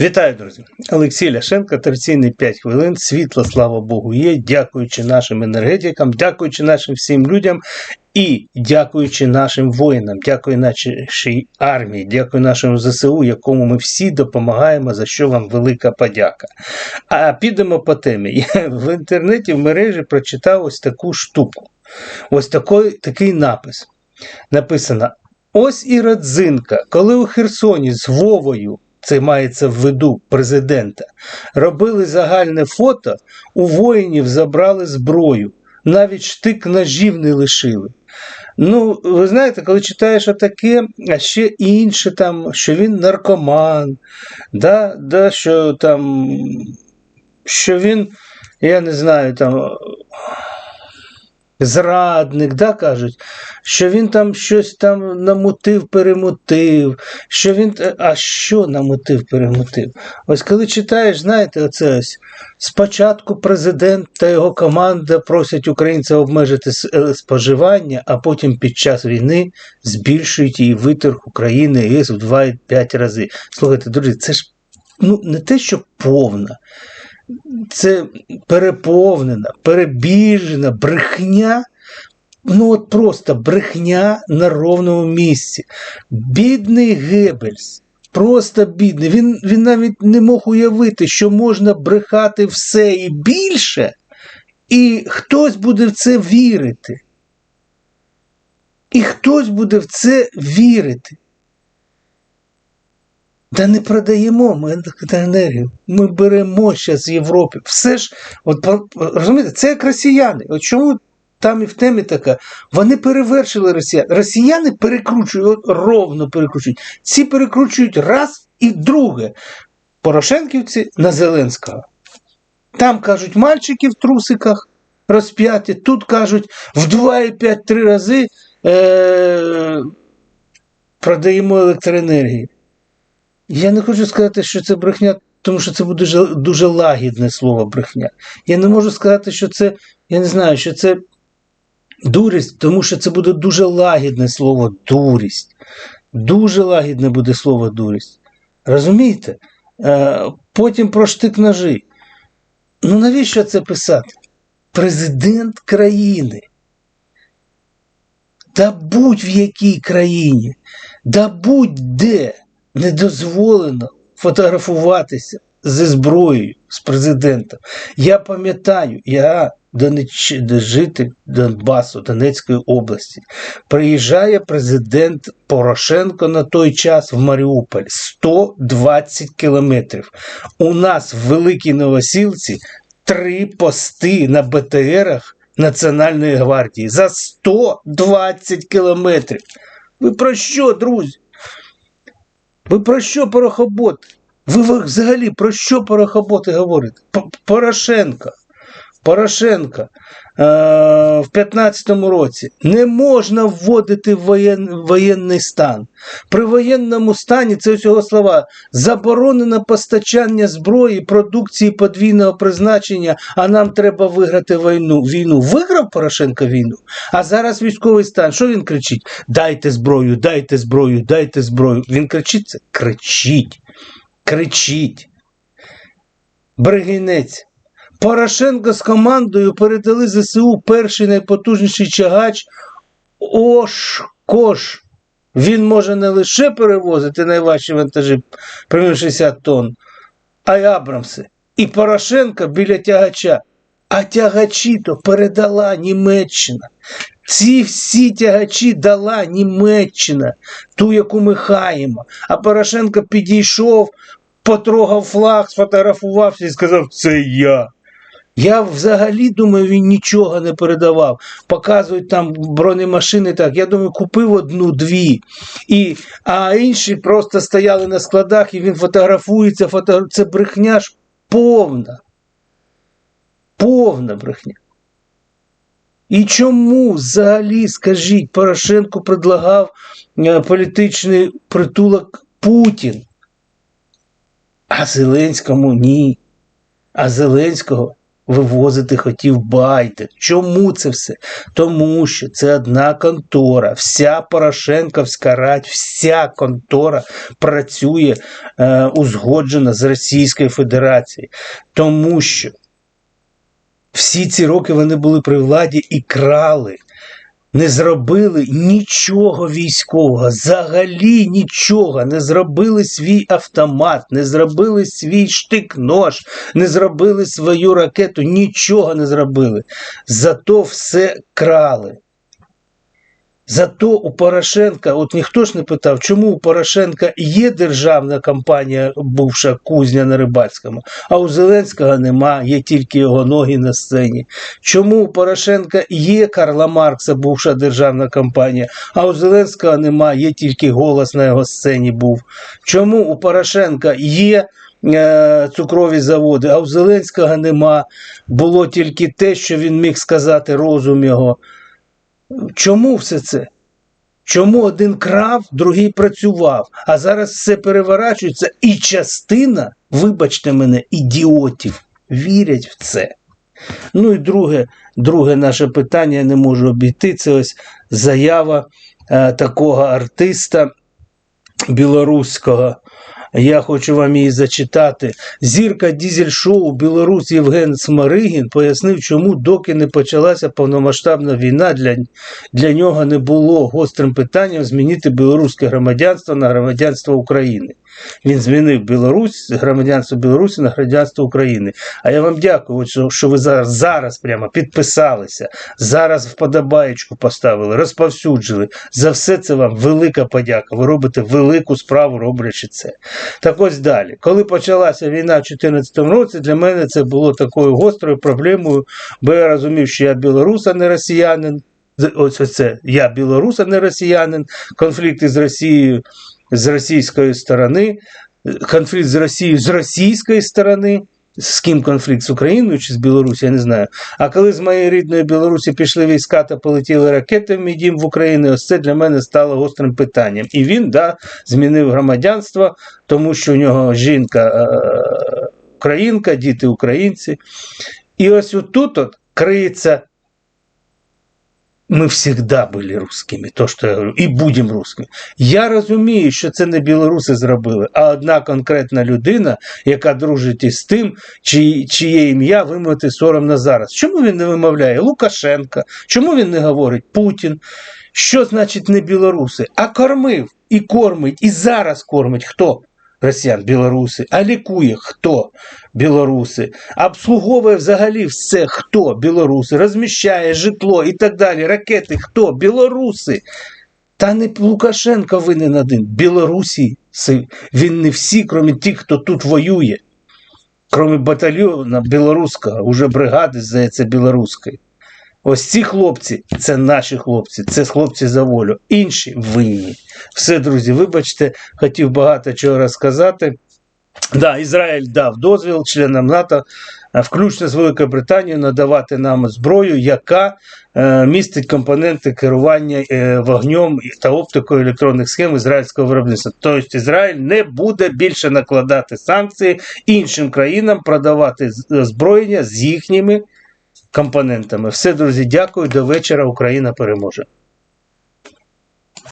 Вітаю, друзі! Олексій Ляшенко, традиційний 5 хвилин. Світло, слава Богу, є. Дякуючи нашим енергетикам, дякуючи нашим всім людям і дякуючи нашим воїнам, дякую нашій армії, дякую нашому ЗСУ, якому ми всі допомагаємо, за що вам велика подяка. А підемо по темі. Я в інтернеті в мережі прочитав ось таку штуку. Ось такий, такий напис. Написано: Ось і родзинка, коли у Херсоні з Вовою. Це мається в виду президента. Робили загальне фото, у воїнів забрали зброю, навіть штик ножів не лишили. Ну, ви знаєте, коли читаєш отаке, а ще інше, там, що він наркоман, да, да, що там, що він, я не знаю, там. Зрадник, да, кажуть, що він там щось там намутив, перемутив, що він. А що намутив, перемутив? Ось коли читаєш, знаєте, оце ось спочатку президент та його команда просять українця обмежити споживання, а потім під час війни збільшують її виторг України ЄС в 2-5 рази. Слухайте, друзі, це ж ну, не те, що повна це переповнена, перебіжена брехня. Ну, от просто брехня на ровному місці. Бідний Геббельс, просто бідний. Він він навіть не мог уявити, що можна брехати все і більше, і хтось буде в це вірити. І хтось буде в це вірити. Та не продаємо ми енергію. Ми беремо зараз з Європи. Все ж, от розумієте, це як росіяни. От чому там і в темі така? Вони перевершили росіян. Росіяни перекручують, ровно перекручують. Ці перекручують раз і друге. Порошенківці на Зеленського. Там кажуть, мальчики в трусиках розп'яті, тут кажуть в 2,5-3 рази е- продаємо електроенергію. Я не хочу сказати, що це брехня, тому що це буде дуже, лагідне слово брехня. Я не можу сказати, що це, я не знаю, що це дурість, тому що це буде дуже лагідне слово дурість. Дуже лагідне буде слово дурість. Розумієте? Е, потім про штик ножі. Ну навіщо це писати? Президент країни. Да будь в якій країні, да будь-де не дозволено фотографуватися зі зброєю з президентом. Я пам'ятаю, я Донеч... житель Донбасу, Донецької області. Приїжджає президент Порошенко на той час в Маріуполь 120 кілометрів. У нас в Великій Новосілці три пости на БТРах Національної гвардії за 120 кілометрів. Ви про що, друзі? Ви про що порохобот? Ви взагалі про що порохоботи говорите? Порошенко. Порошенко е, в 15-му році не можна вводити воєн, воєнний стан. При воєнному стані це усього слова заборонено постачання зброї, продукції подвійного призначення, а нам треба виграти війну. Війну виграв Порошенко війну, а зараз військовий стан. Що він кричить? Дайте зброю, дайте зброю, дайте зброю. Він кричить це? Кричіть, кричіть. Бригінець. Порошенко з командою передали ЗСУ перший найпотужніший чагач Ошкош. Він може не лише перевозити найважчі вантажі приміром 60 тонн, а й Абрамси. І Порошенко біля тягача. А тягачі то передала Німеччина. Ці всі тягачі дала Німеччина, ту, яку ми хаємо. А Порошенко підійшов, потрогав флаг, сфотографувався і сказав: Це я. Я взагалі думаю, він нічого не передавав. Показують там бронемашини. Так, я думаю, купив одну-дві. І, А інші просто стояли на складах і він фотографується. Фото... Це брехня ж повна. Повна брехня. І чому взагалі, скажіть, Порошенко предлагав е, політичний притулок Путін? А Зеленському ні. А Зеленського вивозити хотів Байден. Чому це все? Тому що це одна контора. Вся Порошенковська рать, вся контора працює е, узгоджена з Російською Федерацією. Тому що всі ці роки вони були при владі і крали. Не зробили нічого військового, взагалі нічого. Не зробили свій автомат, не зробили свій штик-нож, не зробили свою ракету, нічого не зробили. Зато все крали. Зато у Порошенка, от ніхто ж не питав, чому у Порошенка є державна компанія, бувша кузня на Рибальському, а у Зеленського нема, є тільки його ноги на сцені. Чому у Порошенка є Карла Маркса, бувша державна компанія, а у Зеленського нема, є тільки голос на його сцені був. Чому у Порошенка є е, цукрові заводи, а у Зеленського нема, було тільки те, що він міг сказати, розум його. Чому все це? Чому один крав, другий працював, а зараз все переворачується, і частина, вибачте мене, ідіотів вірять в це. Ну і друге, друге наше питання, я не можу обійти, це ось заява е, такого артиста білоруського. Я хочу вам її зачитати. Зірка дізель-шоу білорус Євген Смаригін пояснив, чому доки не почалася повномасштабна війна, для, для нього не було гострим питанням змінити білоруське громадянство на громадянство України. Він змінив Білорусь, громадянство Білорусі на громадянство України. А я вам дякую, що, що ви зараз, зараз прямо підписалися, зараз вподобаєчку поставили, розповсюджили. За все це вам велика подяка. Ви робите велику справу, роблячи це. Так ось далі. Коли почалася війна в 2014 році, для мене це було такою гострою проблемою, бо я розумів, що я білорус, а не росіянин. Ось оце я білорус, а не росіянин. Конфлікти з Росією з російської сторони, конфлікт з Росією з російської сторони. З ким конфлікт з Україною чи з Білорусі, я не знаю. А коли з моєї рідної Білорусі пішли війська та полетіли ракети в мій дім в Україні, ось це для мене стало гострим питанням. І він да, змінив громадянство, тому що у нього жінка е- українка, діти українці. І ось отут от криється. Ми завжди були русскими, то що я говорю, і будемо русскими. Я розумію, що це не білоруси зробили, а одна конкретна людина, яка дружить із тим, чиє, чиє ім'я вимовити соромно зараз. Чому він не вимовляє Лукашенка? Чому він не говорить Путін? Що значить не білоруси? А кормив і кормить, і зараз кормить хто? Росіян, білоруси, а лікує хто? Білоруси, обслуговує взагалі все хто? Білоруси, розміщає житло і так далі, ракети хто? Білоруси. Та не Лукашенко винен один. Білорусі, він не всі, крім тих, хто тут воює. Крім батальйона білоруського, уже бригади, здається, білоруської. Ось ці хлопці це наші хлопці, це хлопці за волю. Інші винні. Все, друзі, вибачте, хотів багато чого розказати. Да, Ізраїль дав дозвіл членам НАТО, е, включно з Великою Британією, надавати нам зброю, яка е, містить компоненти керування е, вогнем та оптикою електронних схем ізраїльського виробництва. Тобто Ізраїль не буде більше накладати санкції іншим країнам, продавати з- озброєння з їхніми компонентами. Все, друзі, дякую. До вечора. Україна переможе.